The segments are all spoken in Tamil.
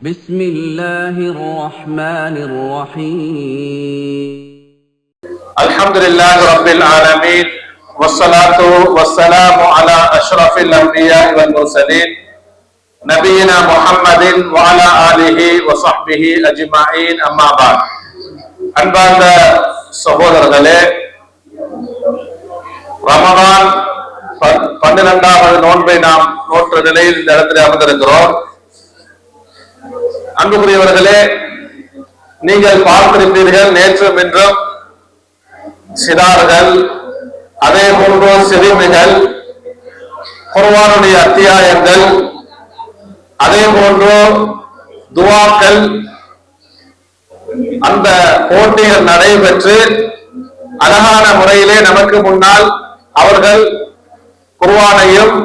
بسم الله الرحمن الرحيم الحمد لله رب العالمين والصلاة والسلام على أشرف الأنبياء والمرسلين نبينا محمد وعلى آله وصحبه أجمعين أما بعد அன்பார்ந்த சகோதரர்களே ரமதான் ப- பன்னிரெண்டாவது நோன்பை நாம் நோற்ற நிலையில் இந்த இடத்தில் அமர்ந்திருக்கிறோம் அன்புக்குரியவர்களே நீங்கள் பார்த்திருப்பீர்கள் நேற்றும் இன்றும் சிறார்கள் அதே போன்று சிறுமிகள் குர்வானுடைய அத்தியாயங்கள் அதே போன்று துவாக்கள் அந்த போட்டிகள் நடைபெற்று அழகான முறையிலே நமக்கு முன்னால் அவர்கள் குர்வானையும்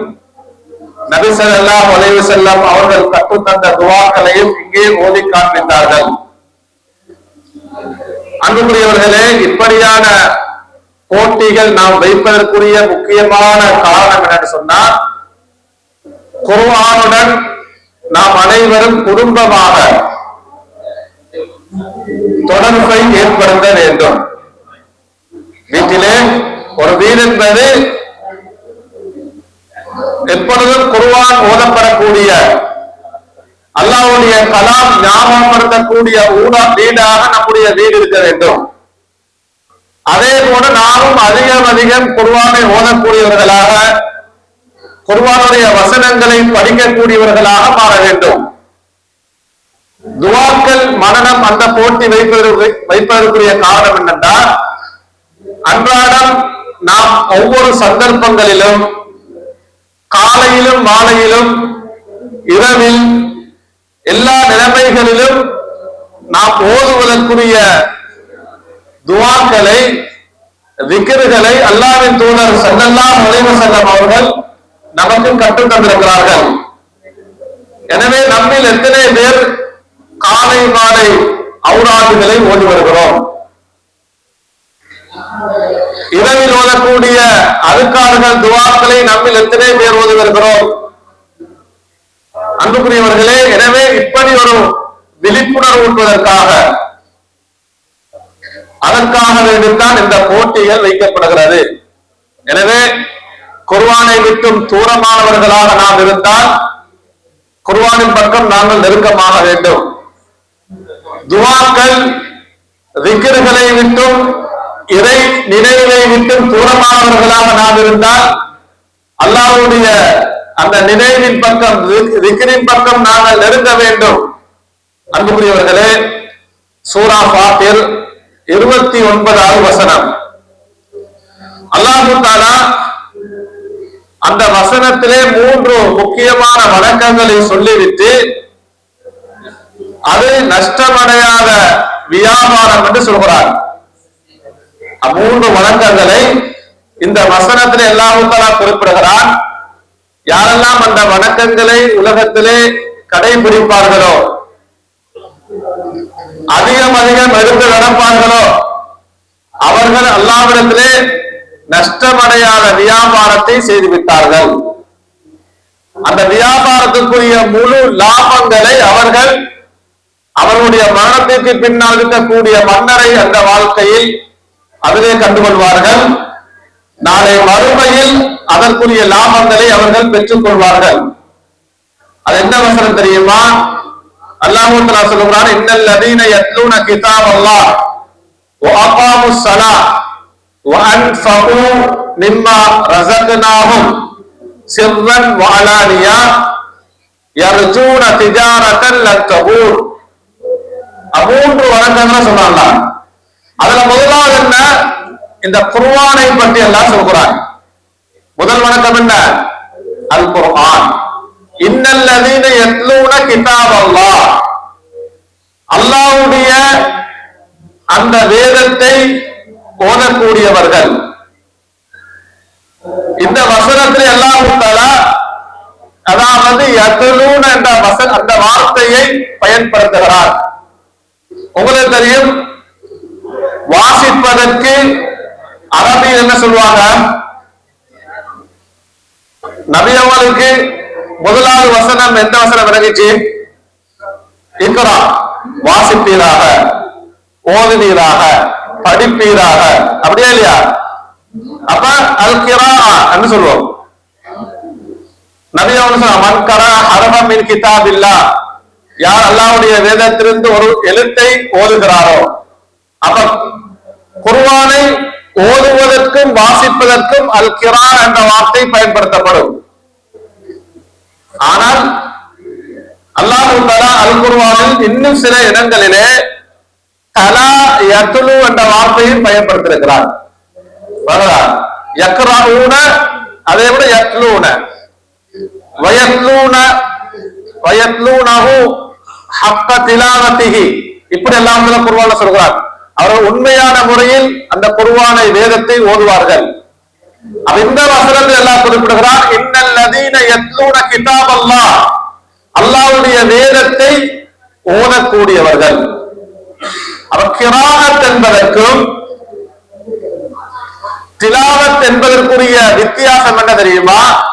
நபி ஸல்லல்லாஹு அலைஹி செல்லம் அவர்கள் கற்றுத்தந்த துவாக்களையும் இங்கே ஓதி காண்பித்தார்கள். அன்புக்குரியவர்களே இப்படியான போட்டிகள் நாம் வைப்பதற்குரிய முக்கியமான காரணம் என்னன்னு சொன்னால் குருவானுடன் நாம் அனைவரும் குடும்பமாக தொடர்பை ஏற்படுத்த வேண்டும். வீட்டிலே ஒரு வீடு என்பது எப்பொழுதும் குருவான் ஓதப்படக்கூடிய அல்லாவுடைய கலாம் ஞாபகப்படுத்தக்கூடிய ஊடா வீடாக நம்முடைய வீடு இருக்க வேண்டும். அதே போல நாமும் அதிகம் அதிகம் குருவானை ஓதக்கூடியவர்களாக குருவானுடைய வசனங்களை படிக்கக்கூடியவர்களாக மாற வேண்டும். துவாக்கள் மனநம் அந்த போட்டி வைப்பதற்கு வைப்பதற்குரிய காரணம் என்னென்றால் அன்றாடம் நாம் ஒவ்வொரு சந்தர்ப்பங்களிலும் காலையிலும் மாலையிலும் இரவில் எல்லா நிலைமைகளிலும் நாம் ஓதுவதற்குரிய துவாக்களை விக்கர்களை அல்லாவின் தூதர் ஸல்லல்லாஹு அலைஹி சங்கம் அவர்கள் நமக்கு கற்றுத் தந்திருக்கிறார்கள். எனவே நம்மில் எத்தனை பேர் காலை மாலை ஔராதுகளை ஓடி வருகிறோம்? இரவில் ஓதக்கூடிய அதுக்கார்கள் துவாக்களை நம்மில் எத்தனை பேர் ஓதி வருகிறோம்? அன்புக்குரியவர்களே எனவே இப்படி ஒரு விழிப்புணர்வு ஊட்டுவதற்காக அதற்காக வேண்டித்தான் இந்த போட்டிகள் வைக்கப்படுகிறது. எனவே குர்வானை விட்டும் தூரமானவர்களாக நாம் இருந்தால் குர்வானின் பக்கம் நாங்கள் நெருக்கமாக வேண்டும். துவாக்கள் விக்கிர்களை விட்டும் இறை நினைவை விட்டு தூரமானவர்களாக நாம் இருந்தால் அல்லாவுடைய அந்த நினைவின் பக்கம் விக்கிரின் பக்கம் நாங்கள் நெருங்க வேண்டும். அன்புக்குரியவர்களே சூரா ஃபாத்திர் இருபத்தி ஒன்பதாவது வசனம். அல்லாஹு தாலா அந்த வசனத்திலே மூன்று முக்கியமான வணக்கங்களை சொல்லிவிட்டு அது நஷ்டமடையாத வியாபாரம் என்று சொல்கிறார். மூன்று வணக்கங்களை இந்த வசனத்திலே அல்லாஹு குறிப்பிடுகிறான். யாரெல்லாம் அந்த வணக்கங்களை உலகத்திலே கடைபிடிப்பார்களோ அதிகம் அதிகம் எடுத்து நடப்பார்களோ அவர்கள் அல்லாவிடத்திலே நஷ்டமடையாத வியாபாரத்தை செய்துவிட்டார்கள். அந்த வியாபாரத்துக்குரிய முழு லாபங்களை அவர்கள் அவர்களுடைய மரணத்திற்கு பின்னால் இருக்கக்கூடிய மன்னரை அந்த வாழ்க்கையில் அதிலே கண்டுகொள்வார்கள். நாளை மறுமையில் அதற்குரிய லாபங்களை அவர்கள் பெற்றுக் கொள்வார்கள் அது என்ன வசனம் தெரியுமா? அல்லாஹு தஆலா சொல்றான் இன்னல் லதீன யத்லூன கிதாப் அல்லாஹ் வ அகாமுஸ் ஸலா வ அன்ஃபகு மிம்மா ரஸக்னாஹும் சிர்ரன் வ அலானியா யர்ஜூன திஜாரத்தன் லன் தபூர் மூன்று வணக்கங்கள் சொன்னாங்க அதுல முதலாவது என்ன? இந்த குர்வானை பற்றி எல்லாம் சொல்கிறாங்க முதல் வணக்கம் என்ன? அல் குர்ஆன் இன்னல்லதீன யத்லூன கிதாப் அல்லாஹ் அல்லாஹ்வுடைய அந்த வேதத்தை ஓதக்கூடியவர்கள். இந்த வசனத்தில் எல்லாம் தஆலா அதாவது யத்லூன என்ற வசன் அந்த வார்த்தையை பயன்படுத்துகிறார். உங்களுக்கு தெரியும் வாசிப்பதற்கு அரபியில் என்ன சொல்லுவாங்க? நபி அவர்களுக்கு முதலாவது வசனம் எந்த வசனம் விளங்குச்சு? இக்ரா வாசிப்பீராக ஓதுவீராக படிப்பீராக. அப்படியே இல்லையா? அப்ப அல் கிரா என்று சொல்லுவோம். நபி அவங்க சொன்னாங்க, மன் கரா ஹரஃபம் மின் கிதாபில்லா. யார் அல்லாவுடைய வேதத்திலிருந்து ஒரு எழுத்தை ஓதுகிறாரோ? அப்ப குர்வானை ஓதுவதற்கும் வாசிப்பதற்கும் அல் கிரா என்ற வார்த்தை பயன்படுத்தப்படும். ஆனால் அல்லாஹு தலா அல் குர்வானில் இன்னும் சில இடங்களிலே கலா யத்லு என்ற வார்த்தையும் பயன்படுத்தியிருக்கிறார். வருதா யக்ரஊன அதை விட யத்லூன. வயத்லூன வயத்லூனஹு ஹக்க திலாவத்திஹி. இப்படி எல்லாம் குர்ஆன்ல சொல்கிறார். அவர்கள் உண்மையான முறையில் அந்த குருவானை வேதத்தை ஓதுவார்கள். அப்ப இந்த வசனத்தில் எல்லாம் குறிப்பிடுகிறார் இன்னல் நதீன யத்லூன கிதாப் அல்லா அல்லாஹ்வுடைய வேதத்தை ஓதக்கூடியவர்கள். அவர் கிராகத் என்பதற்கும் திலாவத் என்பதற்குரிய வித்தியாசம் என்ன தெரியுமா?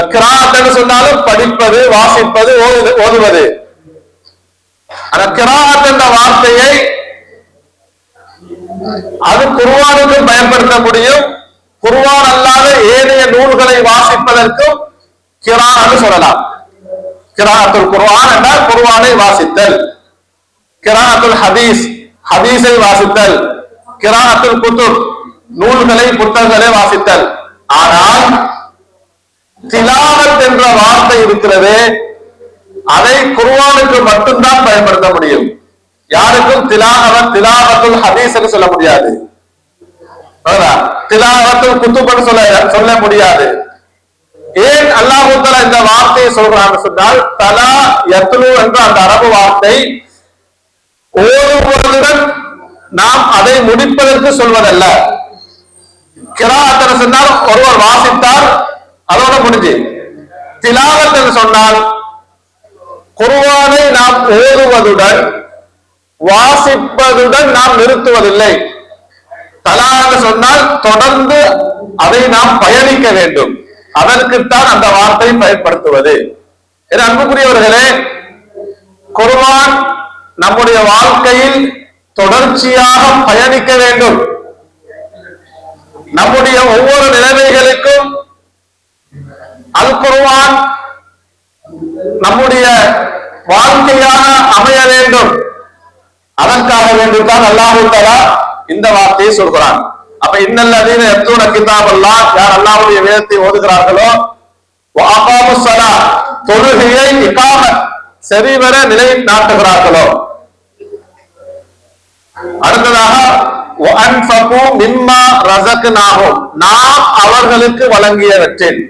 கிராகத் சொன்னாலும் படிப்பது வாசிப்பது ஓது- ஓதுவது. அந்த கிராகத் என்ற வார்த்தையை அது குருவானுக்கு பயன்படுத்த முடியும். குருவான் அல்லாத ஏனைய நூல்களை வாசிப்பதற்கும் கிரான்னு சொல்லலாம். கிராத்துல் குர்ஆன் என்றால் குர்ஆனை வாசித்தல். கிராத்துல் ஹதீஸ் ஹதீஸை வாசித்தல். கிராத்துல் குத்துப் நூல்களை புத்தகங்களை வாசித்தல். ஆனால் திலாவத் என்ற வார்த்தை இருக்கிறது அதை குர்ஆனுக்கு மட்டும்தான் பயன்படுத்த முடியும். யாருக்கும் திலாவத் திலாவத்துல் ஹதீஸ் சொல்ல முடியாது. திலாவத்துல் குத்துப்னு சொல்ல சொல்ல முடியாது. ஏன் அல்லாஹு இந்த வார்த்தையை சொல்றான்னு சொன்னால் தலா யத்லு என்ற அந்த அரபு வார்த்தை ஓதுவதுடன் நாம் அதை முடிப்பதற்கு சொல்வதல்ல. கிராத்தனை சொன்னால் ஒருவர் வாசித்தால் அதோட முடிஞ்சு. திலாவத் சொன்னால் குருவானை நாம் ஓதுவதுடன் வாசிப்பதுடன் நாம் நிறுத்துவதில்லை. தலா என்று சொன்னால் தொடர்ந்து அதை நாம் பயணிக்க வேண்டும். அதற்குத்தான் அந்த வார்த்தை பயன்படுத்துவது. அன்புக்குரியவர்களே குருவான் நம்முடைய வாழ்க்கையில் தொடர்ச்சியாக பயணிக்க வேண்டும். நம்முடைய ஒவ்வொரு நிலைமைகளுக்கும் அல் குருவான் நம்முடைய வாழ்க்கையாக அமைய வேண்டும். அதற்காக வேண்டும் தான் அல்லாஹு தஆலா இந்த வார்த்தையை சொல்கிறான். அப்ப இன்னல்லதீன யத்லூன கிதாபல்லாஹ் யார் அல்லாஹ்வுடைய வேதத்தை ஓதுகிறார்களோ வஅகாமு ஸலா தொழுகையை இகாமத் சரிவர நிலை நாட்டுகிறார்களோ. அடுத்ததாக வஅன்ஃபகு மிம்மா நாகும் நாம் அவர்களுக்கு வழங்கியவற்றில்.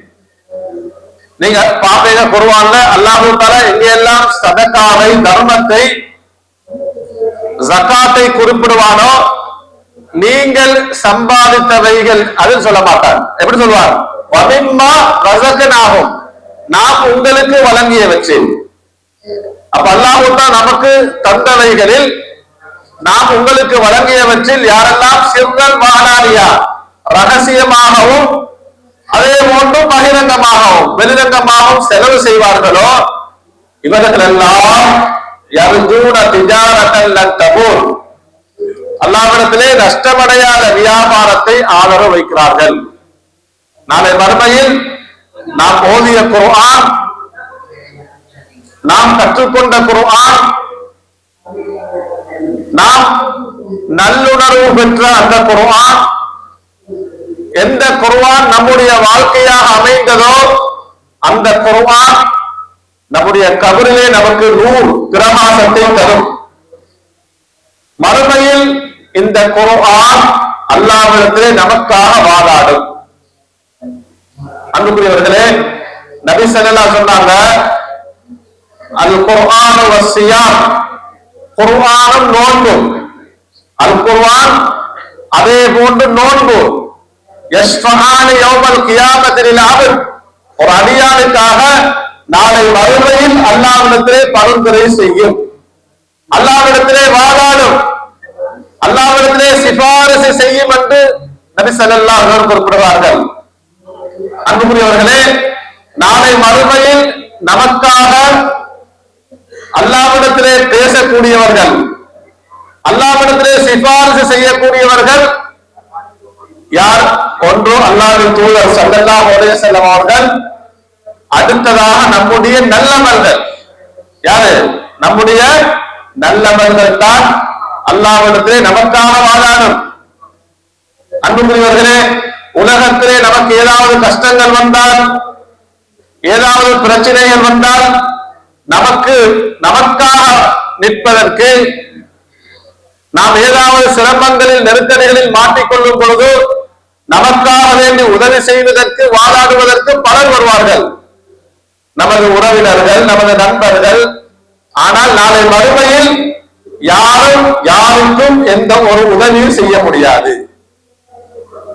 நீங்க பாப்பீங்க குருவான்ல அல்லாஹு தலா எங்கெல்லாம் சதக்காவை தர்மத்தை ஜகாத்தை குறிப்பிடுவானோ நீங்கள் சம்பாதித்தவைகள் அது சொல்ல மாட்டார். எப்படி சொல்வார்? வமிம்மா ரசகனாகும். நாம் உங்களுக்கு வழங்கியவற்றில் அப்ப அல்லாஹு தான் நமக்கு தந்தவைகளில் நாம் உங்களுக்கு வழங்கியவற்றில் யாரெல்லாம் சிறுதல் மகனாரியா ரகசியமாகவும் அதே போன்று பகிரங்கமாகவும் வெளிரங்கமாகவும் செலவு செய்வார்களோ இவர்கள் எல்லாம் யர்ஜூன திஜாரத்தல் லன் தபூர் அல்லாவிடத்திலே நஷ்டமடையாத வியாபாரத்தை ஆதரவு வைக்கிறார்கள். நாளை மறுமையில் நாம் ஓதிய குர்ஆன் நாம் கற்றுக்கொண்ட குர்ஆன் நாம் நல்லுணர்வு பெற்ற அந்த குர்ஆன் எந்த குர்ஆன் நம்முடைய வாழ்க்கையாக அமைந்ததோ அந்த குர்ஆன் நம்முடைய கபரிலே நமக்கு நூல் பிரமாசத்தை தரும். மறுமையில் இந்த குரான் அல்லாவிடத்திலே நமக்காக வாதாடும். அன்புக்குரியவர்களே நபி ஸல்லல்லாஹு சொன்னாங்க அல் குர்ஆன் வசியா குர்ஆனும் நோன்பு. அல் குர்ஆன் அதே போன்று நோன்பு. யஸ்ஃபஹானி யௌமல் கியாமத்தில் அப்த் ஒரு அடியானுக்காக நாளை மறுமையில் அல்லாவிடத்திலே பரிந்துரை செய்யும். அல்லாஹ்விடத்திலே வாதாடும். அல்லாவிடத்திலே சிபாரிசு செய்யும் என்று நபி ஸல்லல்லாஹு அலைஹி குறிப்பிடுவார்கள். அன்புக்குரியவர்களே நாளை மறுமையில் நமக்காக அல்லாவிடத்திலே பேசக்கூடியவர்கள் அல்லாவிடத்திலே சிபாரிசு செய்யக்கூடியவர்கள் யார்? ஒன்று அல்லாவின் தூதர் சல்லல்லா ஒரே செல்லம் அவர்கள். அடுத்ததாக நம்முடைய நல்லவர்கள் யாரு? நம்முடைய நல்லவர்கள் தான் அல்லாவிடத்திலே நமக்கான வாதாடும். அன்புக்குரியவர்களே உலகத்திலே நமக்கு ஏதாவது கஷ்டங்கள் வந்தால் ஏதாவது பிரச்சனைகள் வந்தால் நமக்கு நமக்காக நிற்பதற்கு நாம் ஏதாவது சிரமங்களில் நெருக்கடிகளில் மாட்டிக்கொள்ளும் பொழுது நமக்காக வேண்டி உதவி செய்வதற்கு வாதாடுவதற்கு பலர் வருவார்கள். நமது உறவினர்கள் நமது நண்பர்கள். ஆனால் நாளை மறுமையில் யாரும் யாருக்கும் எந்த ஒரு உதவியும் செய்ய முடியாது.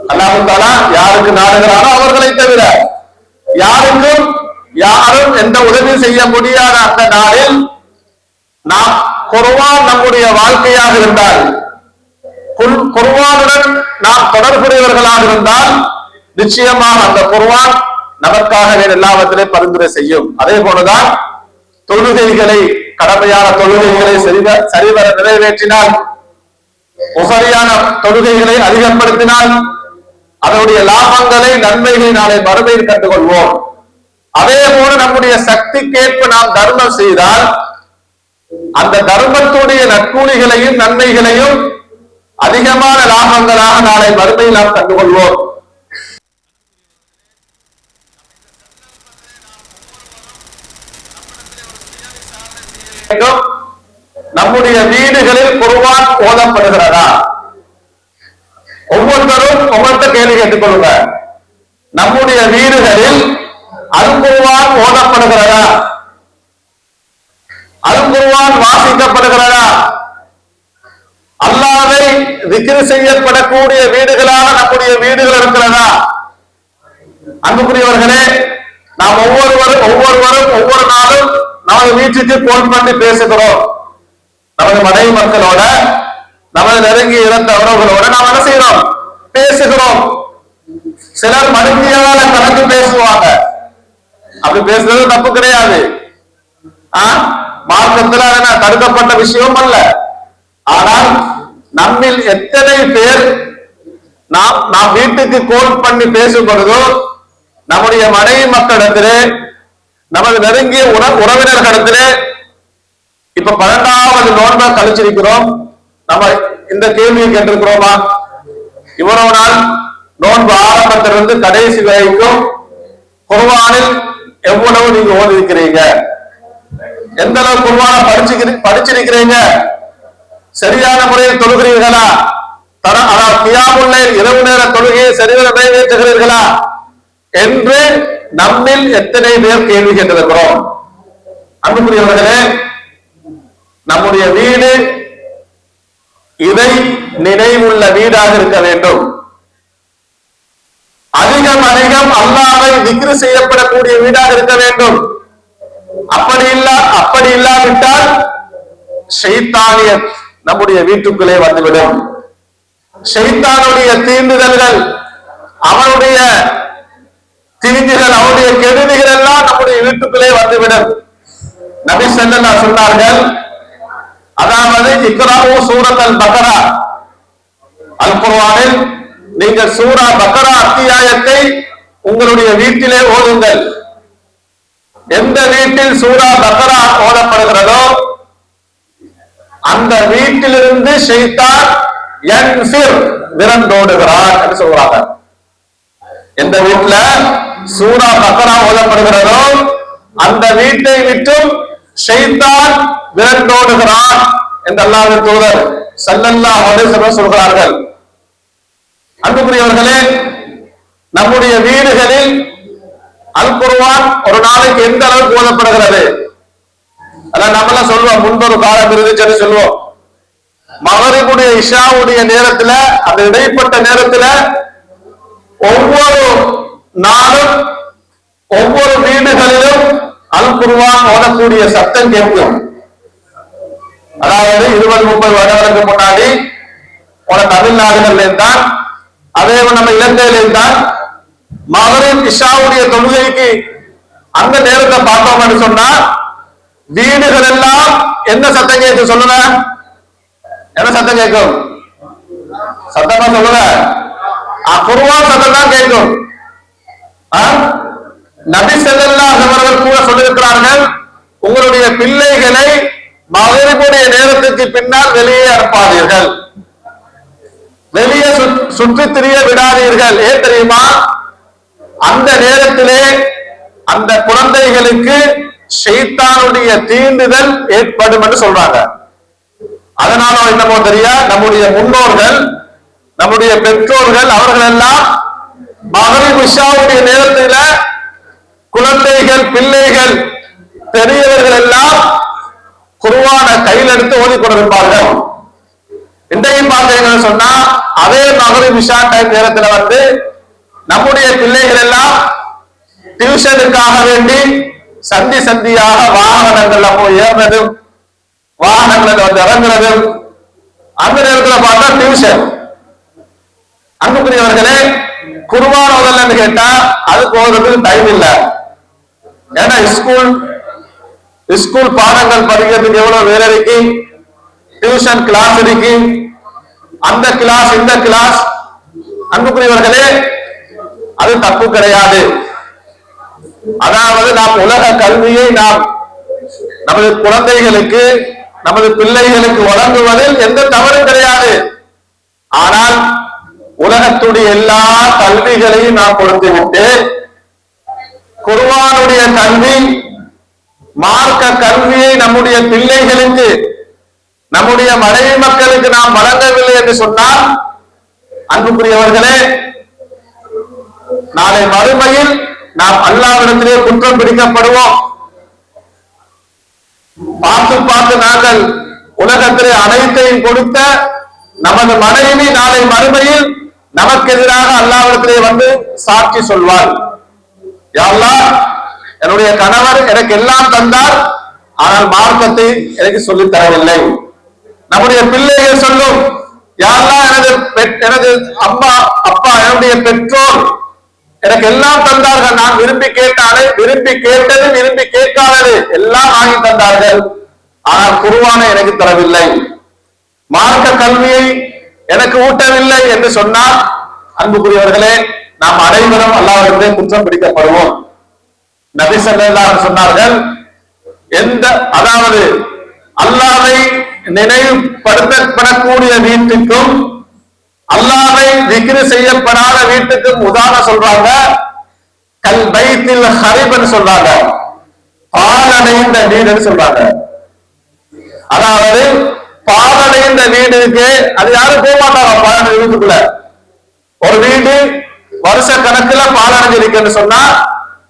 அல்லாமல் யாருக்கு நாடுகிறாரோ அவர்களை தவிர யாருக்கும் யாரும் எந்த உதவி செய்ய முடியாத அந்த நாளில் நாம் குர்ஆன் நம்முடைய வாழ்க்கையாக இருந்தால் குல்- நாம் தொடர்புடையவர்களாக இருந்தால் நிச்சயமாக அந்த குர்ஆன் நமக்காக எல்லாவற்றிலே பரிந்துரை செய்யும். அதே போலதான் தொழுகைகளை கடமையான தொழுகைகளை சரிவர நிறைவேற்றினால் உசரியான தொழுகைகளை அதிகப்படுத்தினால் அதனுடைய லாபங்களை நன்மைகளை நாளை மறுமையில் கண்டுகொள்வோம். அதே போல நம்முடைய சக்திக்கேற்ப நாம் தர்மம் செய்தால் அந்த தர்மத்துடைய நற்கூலிகளையும் நன்மைகளையும் அதிகமான லாபங்களாக நாளை மறுமையில் நாம் கண்டுகொள்வோம். வேண்டும். நம்முடைய வீடுகளில் குருவான் ஓதப்படுகிறதா? ஒவ்வொருத்தரும் ஒவ்வொருத்த கேள்வி கேட்டுக்கொள்ளுங்க. நம்முடைய வீடுகளில் அருங்குருவான் ஓதப்படுகிறதா? அருங்குருவான் வாசிக்கப்படுகிறதா? அல்லாவை விக்கிரி செய்யப்படக்கூடிய வீடுகளாக நம்முடைய வீடுகள் இருக்கிறதா? அன்புக்குரியவர்களே நாம் ஒவ்வொருவரும் ஒவ்வொருவரும் ஒவ்வொரு நாளும் நமது வீட்டுக்கு போன் பண்ணி பேசுகிறோம். நமது மனைவி மக்களோட நமது நெருங்கி இறந்த உறவுகளோட நாம் என்ன செய்யறோம் பேசுகிறோம். சிலர் மனுஷியால கலந்து பேசுவாங்க. அப்படி பேசுறது தப்பு கிடையாது. ஆ? மார்க்கத்துல என்ன தடுக்கப்பட்ட விஷயம் அல்ல. ஆனால் நம்மில் எத்தனை பேர் நாம் நாம் வீட்டுக்கு கோல் பண்ணி பேசும் பொழுதோ நம்முடைய மனைவி மக்களிடத்திலே நமது நெருங்கிய உற உறவினர்களிடத்திலே இப்ப பன்னெண்டாவது நோன்பை கழிச்சிருக்கிறோம். நம்ம இந்த கேள்வியை கேட்டிருக்கிறோமா இவ்வளவு நாள் நோன்பு ஆரம்பத்திலிருந்து கடைசி வரைக்கும் குர்வானில் எவ்வளவு நீங்க ஓதி இருக்கிறீங்க எந்த அளவு குர்வான படிச்சு படிச்சிருக்கிறீங்க? சரியான முறையில் தொழுகிறீர்களா? தர அதாவது கியாமுல்லை இரவு நேர தொழுகையை சரிவர நிறைவேற்றுகிறீர்களா? என்று நம்மில் எத்தனை பேர் கேள்வி கேட்டிருக்கிறோம்? அன்புக்குரியவர்களே நம்முடைய வீடு இதை நினைவுள்ள வீடாக இருக்க வேண்டும். அதிகம் அதிகம் அல்லாவை விக்ரி செய்யப்படக்கூடிய வீடாக இருக்க வேண்டும். அப்படி இல்ல அப்படி இல்லாவிட்டால் செய்தானிய நம்முடைய வீட்டுக்குள்ளே வந்துவிடும். செய்தானுடைய தீண்டுதல்கள் அவனுடைய தீங்குகள் அவருடைய கெடுதிகள் எல்லாம் நம்முடைய வீட்டுக்குள்ளே வந்துவிடும். நபி ஸல்லல்லாஹு சொன்னார்கள் அதாவது இக்ராவு சூரத்தல் பக்கரா. அல் குர்வானில் நீங்கள் சூரா பக்கரா அத்தியாயத்தை உங்களுடைய வீட்டிலே ஓதுங்கள். எந்த வீட்டில் சூரா பக்கரா ஓதப்படுகிறதோ அந்த வீட்டிலிருந்து செய்தான் என் சிர் விரண்டோடுகிறான் என்று சொல்றாங்க. எந்த வீட்டுல சூரா பக்கரா ஓதப்படுகிறதோ அந்த வீட்டை விட்டும் ஷைத்தான் விரண்டோடுகிறான் என்று அல்லாத தூதர் ஸல்லல்லாஹு அலைஹி சொல்கிறார்கள். அன்புக்குரியவர்களே நம்முடைய வீடுகளில் அல் குருவான் ஒரு நாளைக்கு எந்த அளவுக்கு ஓதப்படுகிறது? அதான் நம்மளாம் சொல்லுவோம் முன்பொரு காலம் இருந்துச்சுன்னு சொல்லுவோம். மகரிக்குடைய இஷாவுடைய நேரத்துல அந்த இடைப்பட்ட நேரத்துல ஒவ்வொரு நாளும் ஒவ்வொரு வீடுகளிலும் அல் குர்ஆன் சத்தம் கேட்கும். அதாவது இருபது முப்பது வருடங்களுக்கு முன்னாடி உனக்கு தமிழ்நாடுகள்ல இருந்தான் அதே நம்ம இலங்கையில இருந்தான் மகளிர் இஷாவுடைய தொழுகைக்கு அந்த நேரத்தை பார்த்தோம்னு சொன்னா வீடுகள் எல்லாம் என்ன சத்தம் கேட்கும் சொல்லுங்க? என்ன சத்தம் கேட்கும்? சத்தமா சொல்லுங்க. ஆ, சத்தம் தான் கேட்கும். ஆ? நபி ஸல்லல்லாஹு அவர்கள் கூட சொல்லியிருக்கிறார்கள் உங்களுடைய பிள்ளைகளை மகரிபுடைய நேரத்துக்கு பின்னால் வெளியே அனுப்பாதீர்கள். வெளியே சுற்றி திரிய விடாதீர்கள். ஏன் தெரியுமா? அந்த நேரத்திலே அந்த குழந்தைகளுக்கு ஷைத்தானுடைய தீண்டுதல் ஏற்படும் என்று சொல்றாங்க. அதனால என்னமோ தெரியா? நம்முடைய முன்னோர்கள் நம்முடைய பெற்றோர்கள் அவர்கள் எல்லாம் மகரிப் விஷாவுடைய நேரத்தில குழந்தைகள் பிள்ளைகள் பெரியவர்கள் எல்லாம் குருவான கையில் எடுத்து ஓதிக் கொண்டிருப்பார்கள். இன்றையும் பார்த்தீங்கன்னு சொன்னா அதே மகரிப் விஷா டைம் நேரத்துல வந்து நம்முடைய பிள்ளைகள் எல்லாம் டியூஷனுக்காக வேண்டி சந்தி சந்தியாக வாகனங்கள்ல போய் ஏறுறதும் வாகனங்கள் வந்து இறங்குறதும் அந்த நேரத்துல பார்த்தா டியூஷன். அன்புக்குரியவர்களே குருவான முதல்ல கேட்டா அது போகிறதுக்கு டைம் இல்ல. ஏன்னா ஸ்கூல் ஸ்கூல் பாடங்கள் படிக்கிறதுக்கு எவ்வளவு வேலை இருக்கு? டியூஷன் கிளாஸ் இருக்கு. அந்த கிளாஸ் இந்த கிளாஸ் அன்புக்குரியவர்களே அது தப்பு கிடையாது. அதாவது நாம் உலக கல்வியை நாம் நமது குழந்தைகளுக்கு நமது பிள்ளைகளுக்கு வழங்குவதில் எந்த தவறும் கிடையாது. ஆனால் உலகத்துடைய எல்லா கல்விகளையும் நாம் கொடுத்துவிட்டு குருவானுடைய கல்வி மார்க்க கல்வியை நம்முடைய பிள்ளைகளுக்கு நம்முடைய மனைவி மக்களுக்கு நாம் வழங்கவில்லை என்று சொன்னால் அன்புக்குரியவர்களே நாளை மறுமையில் நாம் அல்லாவிடத்திலே குற்றம் பிடிக்கப்படுவோம். பார்த்து பார்த்து நாங்கள் உலகத்திலே அனைத்தையும் கொடுத்த நமது மனைவி நாளை மறுமையில் நமக்கு எதிராக அல்லாவிடத்திலே வந்து சாட்சி சொல்வார். யா என்னுடைய கணவர் எனக்கு எல்லாம் தந்தார் ஆனால் மார்க்கத்தை எனக்கு சொல்லித் தரவில்லை. நம்முடைய பிள்ளைகள் சொல்லும் யாரெல்லாம் எனது எனது அம்மா அப்பா என்னுடைய பெற்றோர் எனக்கு எல்லாம் தந்தார்கள். நான் விரும்பி கேட்டாலே விரும்பி கேட்டது விரும்பி கேட்காதது எல்லாம் வாங்கி தந்தார்கள். ஆனால் குருவான எனக்கு தரவில்லை. மார்க்க கல்வியை எனக்கு ஊட்டவில்லை என்று சொன்னால் அன்புக்குரியவர்களே நாம் அனைவரும் அல்லாவிடத்திலே குற்றம் பிடிக்கப்படுவோம். நபி ஸல்லல்லாஹு சொன்னார்கள் எந்த அதாவது அல்லாவை நினைவுபடுத்தப்படக்கூடிய வீட்டுக்கும் அல்லாவை விக்ரி செய்யப்படாத வீட்டுக்கும் உதாரணம் சொல்றாங்க கல் பைத்தில் ஹரிபன் சொல்றாங்க. பாலடைந்த வீடுன்னு சொல்றாங்க. அதாவது பாதடைந்த வீடு இருக்கு. அது யாரும் போக மாட்டாங்க பாலடைந்த வீட்டுக்குள்ள. ஒரு வீடு வருஷ கணக்குல பாலடைஞ்சிருக்குன்னு சொன்னா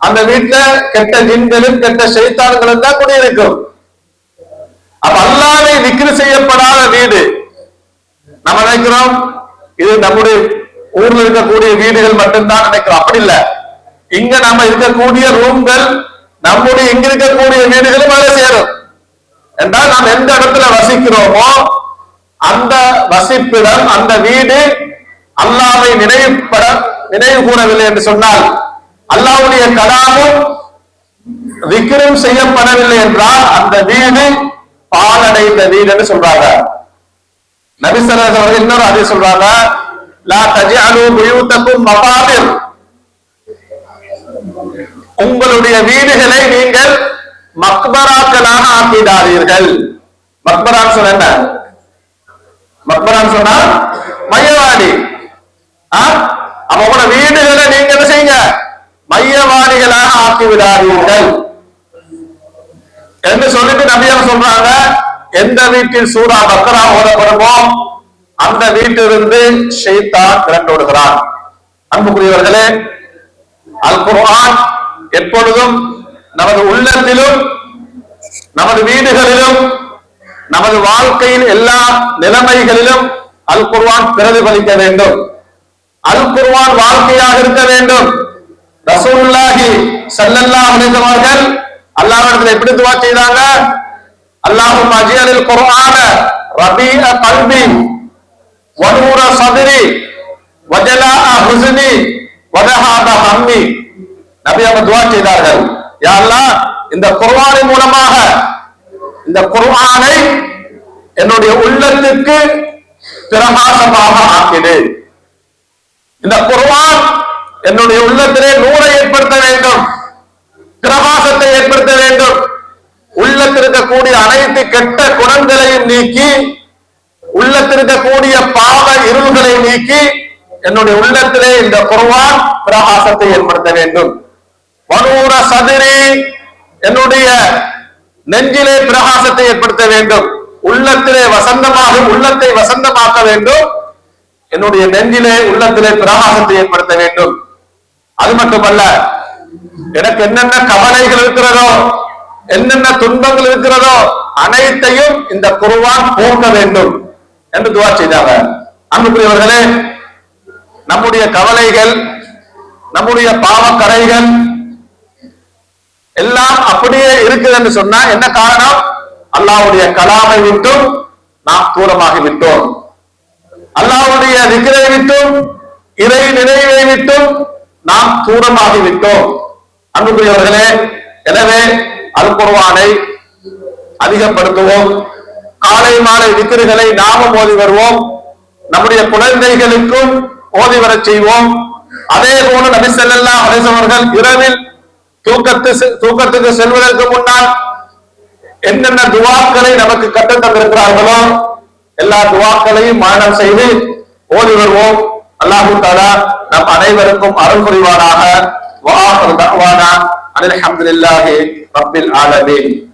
அந்த வீட்டுல கெட்ட ஜின்களும் கெட்ட செய்தான்களும் தான் குடியிருக்கும். அப்ப அல்லாவே விக்ரி செய்யப்படாத வீடு. நம்ம நினைக்கிறோம் இது நம்முடைய ஊர்ல இருக்கக்கூடிய வீடுகள் மட்டும்தான் நினைக்கிறோம். அப்படி இல்ல. இங்க நம்ம இருக்கக்கூடிய ரூம்கள் நம்முடைய இங்க இருக்கக்கூடிய வீடுகளும் வேலை சேரும் என்றால் நாம் எந்த இடத்துல வசிக்கிறோமோ அந்த வசிப்பிடம் அந்த வீடு அல்லாவை நினைவுபட நினைவு கூறவில்லை என்று சொன்னால் அல்லாவுடைய கலாமும் விக்கிரம் செய்யப்படவில்லை என்றால் அந்த வீடு பாலடைந்த வீடு என்று சொல்றாங்க. நபிசரஸ் அவர்கள் இன்னொரு அதே சொல்றாங்க லா தஜஅலு புயூத்தக்கும் மகாபிர். உங்களுடைய வீடுகளை நீங்கள் மக்பராக்களாக ஆக்கிடாதீர்கள். மக்பரான் சொன்ன என்ன? மக்பரான்னு சொன்னா மையவாடி அவங்களோட வீடுகளை நீங்க என்ன செய்யுங்க? மையவாடிகளாக ஆக்கி விடாதீர்கள் என்று சொல்லிட்டு நபியார் சொல்றாங்க எந்த வீட்டில் சூரா பக்கரா ஓதப்படுமோ அந்த வீட்டிலிருந்து ஷைத்தான் திரண்டோடுகிறான் அன்புக்குரியவர்களே அல் குர்ஆன் எப்பொழுதும் நமது உள்ளத்திலும் நமது வீடுகளிலும் நமது வாழ்க்கையின் எல்லா நிலைமைகளிலும் அல் குர்வான் பிரதிபலிக்க வேண்டும். அல் குர்வான் வாழ்க்கையாக இருக்க வேண்டும். ரசூலுல்லாஹி ஸல்லல்லாஹு அலைஹி அல்லாஹிடத்தில் எப்படி துவா செய்தாங்க? அல்லாஹும் அஜியலில் குர்ஆன ரபீஅ கல்பி வனூர சதுரி வஜலா ஹுஸ்னி வதஹாப ஹம்மி. நபி அவங்க துவா செய்தார்கள். யாருன்னா இந்த குர்வானை மூலமாக இந்த குர்வானை என்னுடைய உள்ளத்துக்கு பிரகாசமாக ஆக்கிடு. இந்த குர்வான் என்னுடைய உள்ளத்திலே நூலை ஏற்படுத்த வேண்டும். பிரகாசத்தை ஏற்படுத்த வேண்டும். உள்ளத்தில் இருக்கக்கூடிய அனைத்து கெட்ட குணங்களையும் நீக்கி உள்ளத்தில் இருக்கக்கூடிய பாவ இருள்களை நீக்கி என்னுடைய உள்ளத்திலே இந்த குர்வான் பிரகாசத்தை ஏற்படுத்த வேண்டும். வனூர சதுரி என்னுடைய நெஞ்சிலே பிரகாசத்தை ஏற்படுத்த வேண்டும். உள்ளத்திலே வசந்தமாக உள்ளத்தை வசந்தமாக்க வேண்டும். என்னுடைய நெஞ்சிலே உள்ளத்திலே பிரகாசத்தை ஏற்படுத்த வேண்டும். அது மட்டுமல்ல எனக்கு என்னென்ன கவலைகள் இருக்கிறதோ என்னென்ன துன்பங்கள் இருக்கிறதோ அனைத்தையும் இந்த குருவான் போக்க வேண்டும் என்று துவா செய்தாங்க. அன்புக்குரியவர்களே நம்முடைய கவலைகள் நம்முடைய பாவக்கரைகள் எல்லாம் அப்படியே இருக்குது என்று சொன்னா என்ன காரணம்? அல்லாவுடைய கலாமை விட்டும் நாம் தூரமாகி விட்டோம். அல்லாவுடைய விக்கிரை விட்டும் இறை நினைவை விட்டும் நாம் தூரமாகி விட்டோம். அன்புக்குரியவர்களே எனவே அல் அதிகப்படுத்துவோம். காலை மாலை விக்கிரிகளை நாமும் ஓதி வருவோம். நம்முடைய குழந்தைகளுக்கும் ஓதி வரச் செய்வோம். அதே போல நபி ஸல்லல்லாஹு அலைஹி இரவில் தூக்கத்து செ- தூக்கத்துக்கு செல்வதற்கு முன்னால் என்னென்ன துவாக்களை நமக்கு கற்று தந்திருக்கிறார்களோ எல்லா துவாக்களையும் மரணம் செய்து ஓடி வருவோம். அல்லாஹு தாலா நம் அனைவருக்கும் அருள் புரிவானாக. வாஹர் தஅவானா அனில் ஹம்துலில்லாஹி ரப்பில் ஆலமீன்.